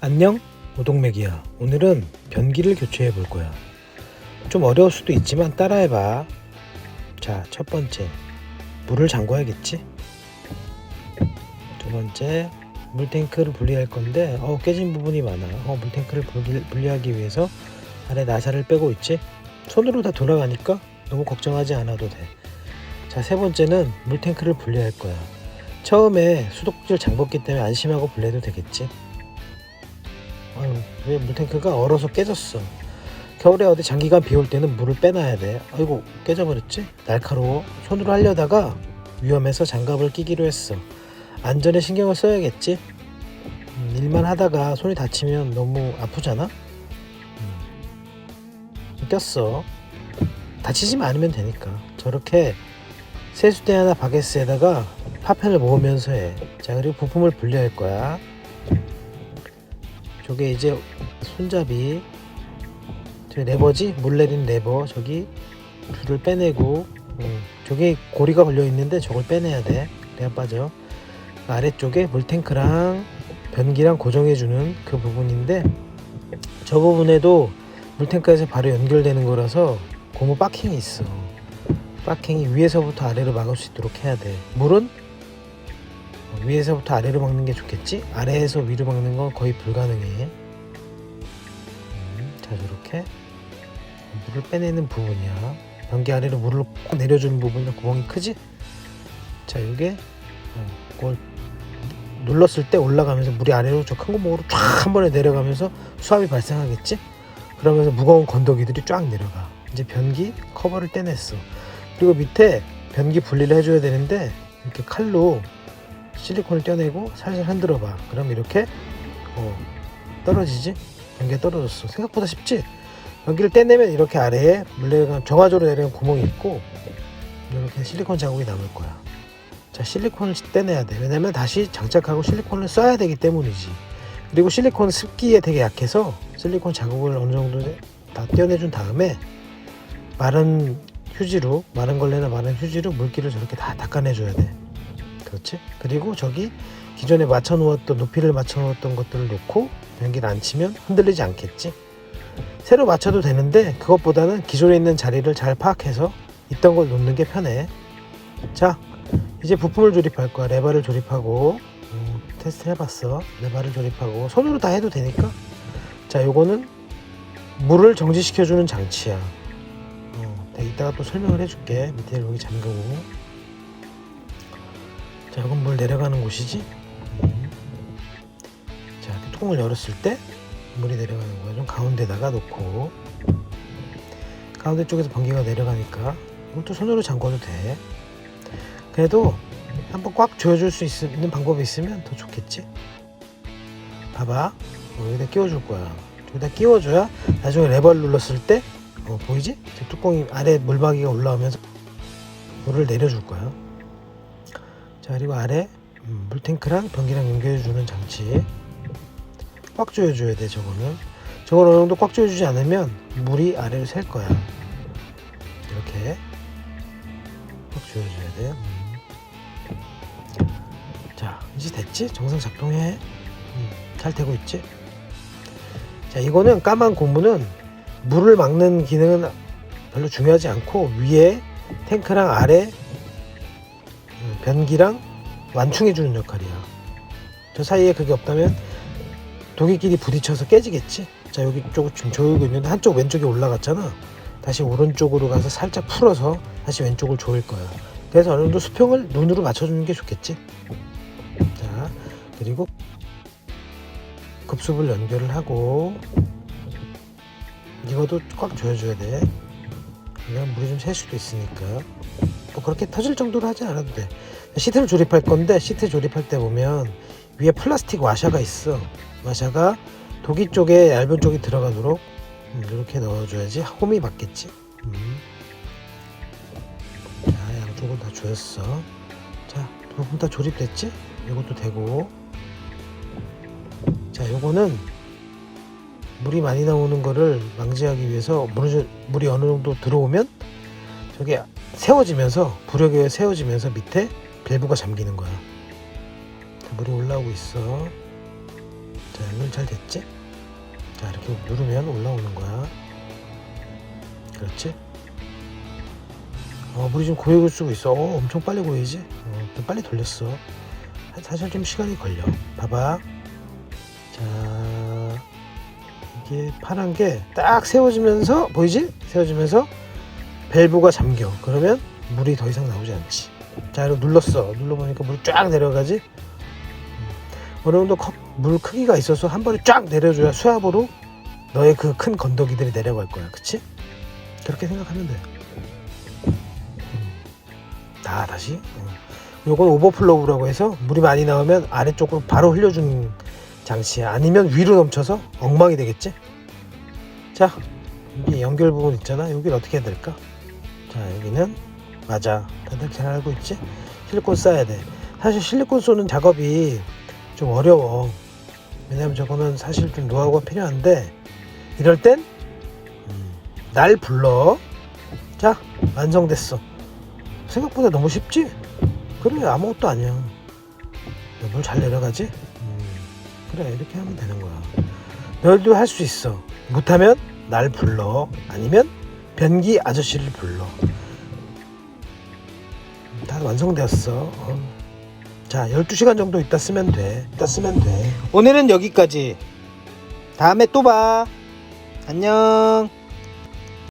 안녕 오동맥이야. 오늘은 변기를 교체해 볼 거야. 좀 어려울 수도 있지만 따라해 봐. 자 첫 번째. 물을 잠궈야겠지? 두 번째 물탱크를 분리할 건데 어 깨진 부분이 많아. 어 물탱크를 분리, 분리하기 위해서 아래 나사를 빼고 있지? 손으로 다 돌아가니까 너무 걱정하지 않아도 돼자 세 번째는 물탱크를 분리할 거야. 처음에 수도꼭지를 잠궜기 때문에 안심하고 분리해도 되겠지 아유, 왜 물탱크가 얼어서 깨졌어. 겨울에 어디 장기간 비 올 때는 물을 빼놔야 돼. 아이고, 깨져버렸지? 날카로워. 손으로 하려다가 위험해서 장갑을 끼기로 했어. 안전에 신경을 써야겠지? 음, 일만 하다가 손이 다치면 너무 아프잖아? 음, 꼈어. 다치지만 않으면 되니까. 저렇게 세수대 하나 바게스에다가 파편을 모으면서 해. 자, 그리고 부품을 분리할 거야. 저게 이제 손잡이 저 레버지? 물 내린 레버. 저기 줄을 빼내고 음, 저기 고리가 걸려 있는데 저걸 빼내야 돼. 그래야 빠져. 그 아래쪽에 물탱크랑 변기랑 고정해 주는 그 부분인데 저 부분에도 물탱크에서 바로 연결되는 거라서 고무 박킹이 있어. 박킹이 위에서부터 아래로 막을 수 있도록 해야 돼. 물은 어, 위에서부터 아래로 막는 게 좋겠지? 아래에서 위로 막는 건 거의 불가능해. 음, 자, 저렇게 물을 빼내는 부분이야. 변기 아래로 물을 꼭 내려주는 부분은 구멍이 크지? 자, 이게 어, 그걸 눌렀을 때 올라가면서 물이 아래로 저 큰 구멍으로 쫙 한 번에 내려가면서 수압이 발생하겠지? 그러면서 무거운 건더기들이 쫙 내려가. 이제 변기 커버를 떼냈어. 그리고 밑에 변기 분리를 해줘야 되는데 이렇게 칼로 실리콘을 떼내고 살살 흔들어 봐. 그럼 이렇게 어, 떨어지지? 연기가 떨어졌어. 생각보다 쉽지? 연기를 떼내면 이렇게 아래에 물레가 정화조로 내리는 구멍이 있고 이렇게 실리콘 자국이 남을 거야. 자, 실리콘을 떼내야 돼. 왜냐면 다시 장착하고 실리콘을 써야 되기 때문이지. 그리고 실리콘 습기에 되게 약해서 실리콘 자국을 어느 정도 다 떼어내준 다음에 마른 휴지로 마른 걸레나 마른 휴지로 물기를 저렇게 다 닦아내줘야 돼. 그렇지? 그리고 저기 기존에 맞춰 놓았던 높이를 맞춰 놓았던 것들을 놓고 변기를 안 치면 흔들리지 않겠지? 새로 맞춰도 되는데 그것보다는 기존에 있는 자리를 잘 파악해서 있던 걸 놓는 게 편해. 자, 이제 부품을 조립할 거야. 레바를 조립하고 음, 테스트 해봤어. 레바를 조립하고 손으로 다 해도 되니까. 자, 요거는 물을 정지시켜주는 장치야. 어, 이따가 또 설명을 해줄게. 밑에 여기 잠그고. 자, 이건 물 내려가는 곳이지? 음. 자, 뚜껑을 열었을 때 물이 내려가는 거야. 좀 가운데다가 놓고 가운데 쪽에서 번개가 내려가니까 이것도 손으로 잠궈도 돼. 그래도 한번 꽉 조여줄 수 있, 있는 방법이 있으면 더 좋겠지? 봐봐. 어, 여기다 끼워줄 거야. 여기다 끼워줘야 나중에 레버를 눌렀을 때 어, 보이지? 저 뚜껑이 아래 물박이가 올라오면서 물을 내려줄 거야. 자 그리고 아래 음, 물탱크랑 변기랑 연결해주는 장치 꽉 조여줘야 돼 저거는 저걸 어느 정도 꽉 조여주지 않으면 물이 아래로 셀 거야 이렇게 꽉 조여줘야 돼 음. 자 이제 됐지? 정상 작동해 음, 잘 되고 있지? 자 이거는 까만 고무는 물을 막는 기능은 별로 중요하지 않고 위에 탱크랑 아래 변기랑 완충해 주는 역할이야. 저 사이에 그게 없다면 독이끼리 부딪혀서 깨지겠지. 자 여기 쪽을 지금 조이고 있는데 한쪽 왼쪽에 올라갔잖아. 다시 오른쪽으로 가서 살짝 풀어서 다시 왼쪽을 조일 거야. 그래서 어느 정도 수평을 눈으로 맞춰주는 게 좋겠지. 자 그리고 급습을 연결을 하고 이것도 꽉 조여줘야 돼. 그냥 물이 좀 셀 수도 있으니까. 뭐 그렇게 터질 정도로 하지 않아도 돼. 시트를 조립할 건데 시트 조립할 때 보면 위에 플라스틱 와샤가 있어. 와샤가 독이 쪽에 얇은 쪽이 들어가도록 음, 이렇게 넣어줘야지 홈이 맞겠지. 음. 자, 양쪽은 다 조였어. 자, 부분 다 조립됐지? 이것도 되고. 자, 요거는 물이 많이 나오는 거를 방지하기 위해서 물이 어느 정도 들어오면 저게 세워지면서 부력에 세워지면서 밑에 밸브가 잠기는 거야. 자, 물이 올라오고 있어. 자, 자 연결 잘 됐지? 자 이렇게 누르면 올라오는 거야 그렇지? 어 물이 좀 고역을 쓰고 있어 어, 엄청 빨리 고이지? 어, 좀 빨리 돌렸어 사실 좀 시간이 걸려 봐봐 자 이게 파란 게 딱 세워지면서 보이지? 세워지면서 밸브가 잠겨. 그러면 물이 더 이상 나오지 않지. 자 이렇게 눌렀어. 눌러보니까 물이 쫙 내려가지? 음. 어느 정도 컵, 물 크기가 있어서 한 번에 쫙 내려줘야 수압으로 너의 그 큰 건더기들이 내려갈 거야. 그치? 그렇게 생각하면 돼. 음. 다 다시. 어. 요건 오버플로우라고 해서 물이 많이 나오면 아래쪽으로 바로 흘려주는 장치야. 아니면 위로 넘쳐서 엉망이 되겠지? 자 연결 부분 있잖아. 여기를 어떻게 해야 될까 자 여기는 맞아. 다들 잘 알고 있지? 실리콘 써야 돼. 사실 실리콘 쏘는 작업이 좀 어려워. 왜냐면 저거는 사실 좀 노하우가 필요한데 이럴 땐 날 불러. 자 완성됐어. 생각보다 너무 쉽지? 그래 아무것도 아니야. 물 잘 내려가지? 음, 그래 이렇게 하면 되는 거야. 너희도 할 수 있어. 못하면 날 불러. 아니면 변기 아저씨를 불러. 다 완성되었어. 어. 자 12시간 정도 있다 쓰면 돼. 이따 쓰면 돼. 오늘은 여기까지. 다음에 또 봐. 안녕